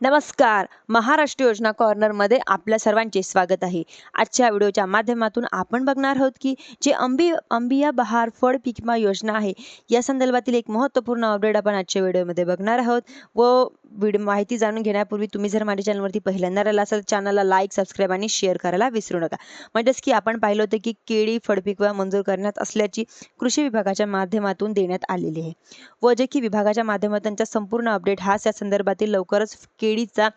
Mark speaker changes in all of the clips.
Speaker 1: नमस्कार. महाराष्ट्र योजना कॉर्नरमध्ये आपल्या सर्वांचे स्वागत आहे. आजच्या व्हिडिओच्या माध्यमातून आपण बघणार आहोत की जे अंबी अंबिया बहार फळ पीक विमा योजना आहे या संदर्भातील एक महत्त्वपूर्ण अपडेट आपण आजच्या व्हिडिओमध्ये बघणार आहोत. व व्हिडिओ माहिती जाणून घेण्यापूर्वी तुम्ही जर माझ्या चॅनलवरती पहिल्यांदा राहिला असाल चॅनलला लाईक सबस्क्राईब आणि शेअर करायला विसरू नका. म्हणजेच की आपण पाहिलं होतं की केळी फळपीक विमा मंजूर करण्यात असल्याची कृषी विभागाच्या माध्यमातून देण्यात आलेली आहे. व जे की विभागाच्या माध्यमातून त्यांचा संपूर्ण अपडेट हाच या संदर्भातील लवकरच केळीचा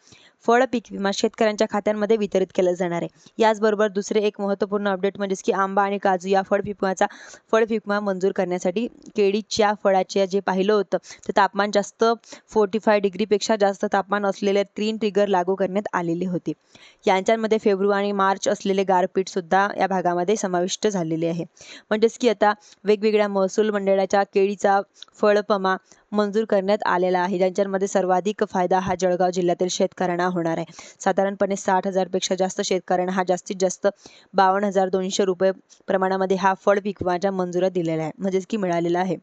Speaker 1: फळ पीक विमा शेतकऱ्यांच्या खात्यांमध्ये वितरित केला जाणार आहे. याचबरोबर दुसरे एक महत्त्वपूर्ण अपडेट म्हणजेच की आंबा आणि काजू या फळ पीक फळ पिकमा मंजूर करण्यासाठी केळीच्या फळाचे जे पाहिलं होतं ते तापमान जास्त फोर्टी फाय डिग्रीपेक्षा जास्त तापमान असलेले तीन ट्रिगर लागू करण्यात आलेले होते. यांच्यामध्ये फेब्रुवारी आणि मार्च असलेले गारपीटसुद्धा या भागामध्ये समाविष्ट झालेले आहे. म्हणजेच की आता वेगवेगळ्या महसूल मंडळाच्या केळीचा फळपमा मंजूर करण्यात आलेला आहे. ज्यांच्यामध्ये सर्वाधिक फायदा हा जळगाव जिल्ह्यातील शेतकऱ्यांना होणार आहे. साधारणपणे साठ हजारपेक्षा जास्त शेतकऱ्यांना हा जास्तीत जास्त बावन्न हजार दोनशे रुपये प्रमाणामध्ये हा फळ पीक माझ्या मंजुऱ्या दिलेला आहे म्हणजेच की मिळालेला आहे.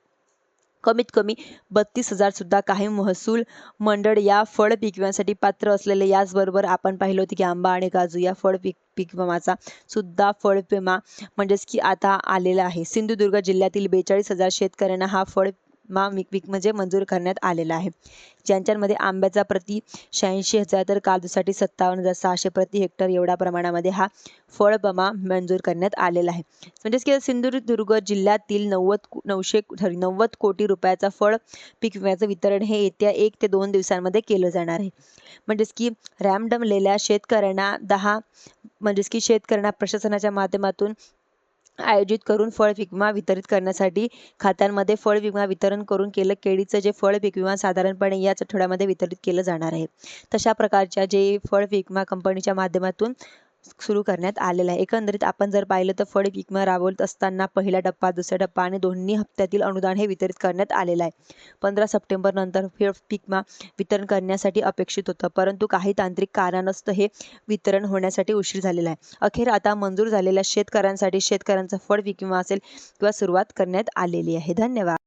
Speaker 1: कमीत कमी बत्तीस हजार सुद्धा काही महसूल मंडळ या फळ पीक विम्यासाठी पात्र असलेले याचबरोबर आपण पाहिलं होतं की आंबा आणि काजू या फळ पीक पीक विमाचा सुद्धा फळ विमा म्हणजेच की आता आलेला आहे. सिंधुदुर्ग जिल्ह्यातील बेचाळीस हजार शेतकऱ्यांना हा फळ मा विक म्हणजे मंजूर करण्यात आलेला आहे. ज्यांच्यामध्ये आंब्याचा प्रति शहाऐंशी हजार तर काजूसाठी सत्तावन्न हजार सहाशे प्रति हेक्टर एवढ्या प्रमाणामध्ये हा फळबमा मंजूर करण्यात आलेला आहे. म्हणजेच की सिंधुदुर्ग जिल्ह्यातील नव्वद नऊशे सॉरी नव्वद कोटी रुपयाचा फळ पीक विम्याचं वितरण हे येत्या एक ते दोन दिवसांमध्ये केलं जाणार आहे. म्हणजेच की रॅमडमलेल्या शेतकऱ्यांना दहा म्हणजेच की शेतकऱ्यांना प्रशासनाच्या माध्यमातून आयोजित करून फळ विमा वितरित करण्यासाठी खात्यांमध्ये फळ विमा वितरण करून केलं केळीचं जे फळ पीक विमा साधारणपणे याच आठवड्यामध्ये वितरित केलं जाणार आहे. तशा प्रकारच्या जे फळ विमा कंपनीच्या माध्यमातून सुरू करण्यात आलेला आहे. एकंदरीत आपण जर पाहिलं तर फळ पीक राबवत असताना पहिला टप्पा दुसरा टप्पा आणि दोन्ही हप्त्यातील अनुदान हे वितरित करण्यात आलेलं आहे. पंधरा सप्टेंबर नंतर फळ विमा वितरण करण्यासाठी अपेक्षित होतं परंतु काही तांत्रिक कारणास्तव हे वितरण होण्यासाठी उशीर झालेला आहे. अखेर आता मंजूर झालेल्या शेतकऱ्यांसाठी शेतकऱ्यांचा फळ विमा असेल किंवा सुरुवात करण्यात आलेली आहे. धन्यवाद.